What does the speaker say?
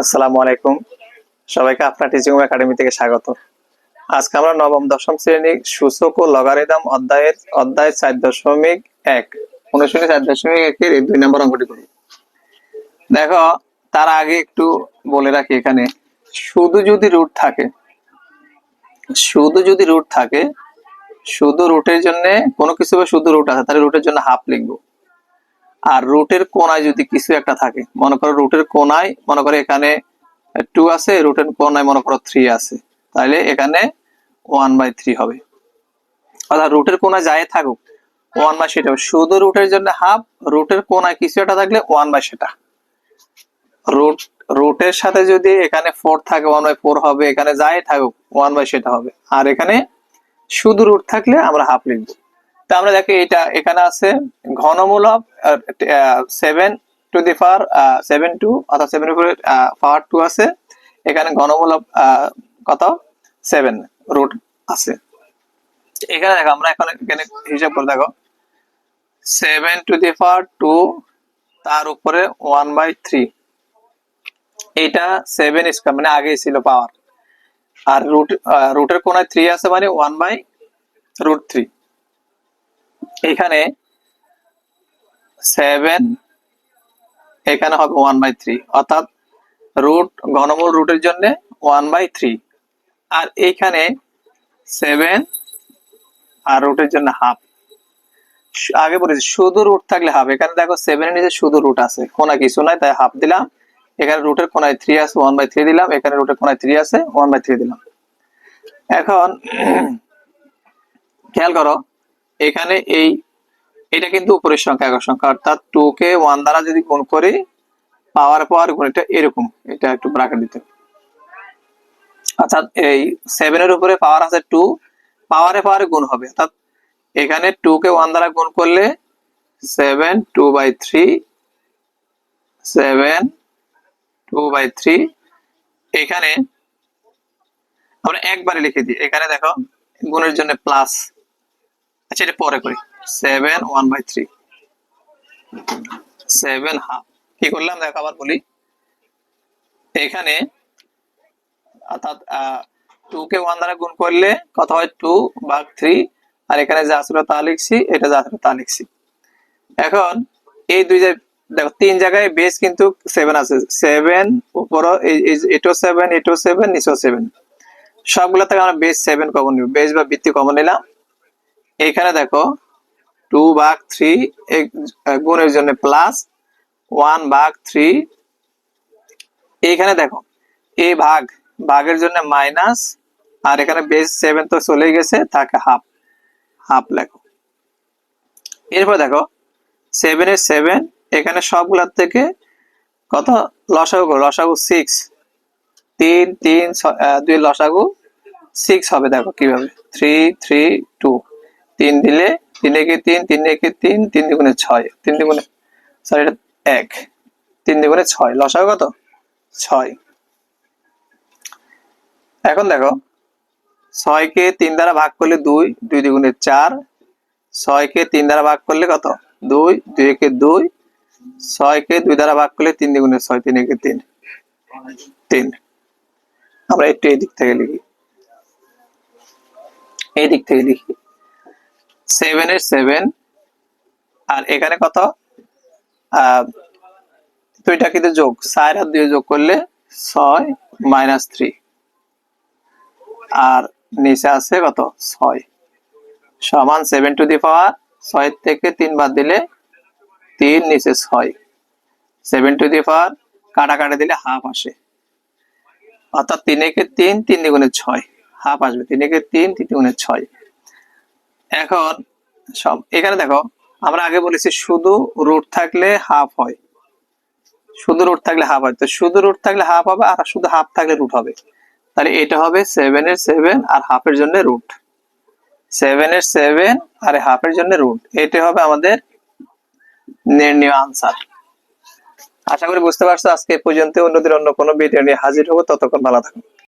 আসসালামু আলাইকুম। সবাইকে আপনার টিচিং একাডেমি থেকে স্বাগত। আজকে আমরা নবম, দশম শ্রেণির সূচক ও লগারিদম অধ্যায়ের অধ্যায় চার দশমিক এক অনুশীলনী চার দশমিক একের দুই নম্বর অঙ্কটি করি দেখো, তার আগে একটু বলে রাখি এখানে, শুধু যদি রুট থাকে, শুধু যদি রুট থাকে, শুধু রুটের জন্য কোনো কিছু শুধু রুট আছে, তাহলে রুটের জন্য হাফ লিখব। আর রুটের কোনায় যদি কিছু একটা থাকে, মনে করো রুটের কোনায়, মনে করো এখানে টু আছে, রুটের কোনায় মনে করো থ্রি আছে তাহলে এখানে ওয়ান বাই থ্রি হবে। অর্থাৎ রুটের কোনায় যাই থাকুক ওয়ান বাই সেটা। শুধু রুটের জন্য হাফ রুটের কোনায় কিছু একটা থাকলে ওয়ান বাই সেটা। রুট, রুটের সাথে যদি এখানে ফোর থাকে ওয়ান বাই ফোর হবে, এখানে যাই থাকুক ওয়ান বাই সেটা হবে। আর এখানে শুধু রুট থাকলে আমরা হাফ লিখব। তা আমরা দেখি এটা এখানে আছে ঘনমূলক seven to the power seven two অর্থাৎ সেভেন পাওয়ার টু আছে। এখানে ঘনমূলক কত? সেভেন রুট আছে। এখানে দেখো, আমরা এখন এখানে হিসাব করে দেখো। Seven to the power two তার উপরে ওয়ান বাই থ্রি এটা সেভেন স্কোয়ার মানে আগেই ছিল পাওয়ার আর রুট রুটের কোনায় থ্রি আছে মানে ওয়ান বাই রুট থ্রি এখানে সেভেন এখানে হবে ওয়ান বাই থ্রি অর্থাৎ রুট ঘনমূল রুটের জন্য ওয়ান বাই থ্রি আর এইখানে সেভেন আর রুটের জন্য হাফ আগে বলেছি, শুধু রুট থাকলে হাফ এখানে দেখো সেভেনের নিচে শুধু রুট আছে। কোনা কিছু নাই, তাই হাফ দিলাম। এখানে রুটের কোনায় থ্রি আছে ওয়ান বাই থ্রি দিলাম। এখানে রুটের কোনায় থ্রি আছে ওয়ান বাই থ্রি দিলাম। এখন, খেয়াল করো এখানে এই, এটা কিন্তু উপরের সংখ্যা, একক সংখ্যা। অর্থাৎ টু কে ওয়ান দ্বারা যদি গুণ করি, পাওয়ার পাওয়ার গুণ এটা এরকম। এটা একটু ব্রাকেট দিতে অর্থাৎ এই সেভেনের উপরে পাওয়ার আছে টু পাওয়ারে পাওয়ারে গুণ হবে। অর্থাৎ এখানে টু কে ওয়ান দ্বারা গুণ করলে seven two by three seven two by three এখানে আমরা একবারে লিখে দিই। এখানে দেখো, গুণের জন্য প্লাস আচ্ছা এটা পরে করি। Seven one by three seven half কি করলাম? দেখো, আবার বলি। এখানে অর্থাৎ টু কে ওয়ান দ্বারা গুণ করলে কত হয়? টু ভাগ থ্রি আর এখানে যা ছিল তা লিখছি, এটা যা ছিল তা লিখছি। এখন, এই দুই জায়গায়, দেখো, তিন জায়গায় বেস কিন্তু সেভেন আছে। সেভেন উপর এটো সেভেন এটো সেভেন নিচেও সেভেন সবগুলো থেকে আমরা বেস সেভেন কমন নিব। বেস বা বৃত্তি কমন নিলাম। এখানে দেখো টু ভাগ থ্রি গুণের জন্য প্লাস ওয়ান ভাগ থ্রি এইখানে দেখো এ ভাগ, ভাগের জন্য মাইনাস আর এখানে বেস সেভেন তো চলে গেছে, তাকে হাফ হাফ লেখো। এরপর দেখো সেভেন এর সেভেন এখানে সবগুলোর থেকে কত? লসাগু? লসাগু সিক্স তিন তিন দুই লসাগু সিক্স হবে, দেখো কীভাবে? থ্রি থ্রি টু তিন দিলে তিন একে তিন তিন একে তিন তিন দুগুণে ছয়, তিন দুগুণে সরি এটা এক, তিন দুগুণে ছয়, লসাগু কত? ছয়। এখন দেখো, ছয়কে তিন দ্বারা ভাগ করলে দুই দুই দুগুণে চার, ছয়কে তিন দ্বারা ভাগ করলে কত? দুই দুই একে দুই, ছয়কে দুই দ্বারা ভাগ করলে তিন দ্বিগুণে ছয়, তিন একে তিন তিন। আমরা একটু এই দিক থেকে লিখি। এই দিক থেকে লিখি। সেভেন এর সেভেন আর এখানে কত? দুইটা কিন্তু যোগ, চার আর দুই যোগ করলে ছয় মাইনাস থ্রি আর নিচে আছে কত? ছয়। সমান সেভেন টু দি পাওয়ার ছয় থেকে তিন বাদ দিলে তিন, নিচে ছয়। সেভেন টু দি পাওয়ার কাটা কাটা দিলে হাফ আসে। অর্থাৎ তিন একে তিন তিন দ্বিগুণে ছয়। হাফ আসবে। তিন একে তিন তিন দ্বিগুণে ছয়। এখন সব, এখানে দেখো, আমরা আগে বলেছি শুধু রুট থাকলে হাফ হয়। শুধু রুট থাকলে হাফ হয়। তো শুধু রুট থাকলে হাফ হবে আর শুধু হাফ থাকলে রুট হবে। তাহলে এটা হবে সেভেন এর সেভেন আর হাফের জন্য রুট সেভেন এর সেভেন আর হাফের জন্য রুট এটা হবে আমাদের নির্ণয় আনসার আশা করি বুঝতে পারছ, আজকে পর্যন্ত অন্যদের অন্য কোনো ভিডিও নিয়ে হাজির হব। ততক্ষণ ভালো থাকুন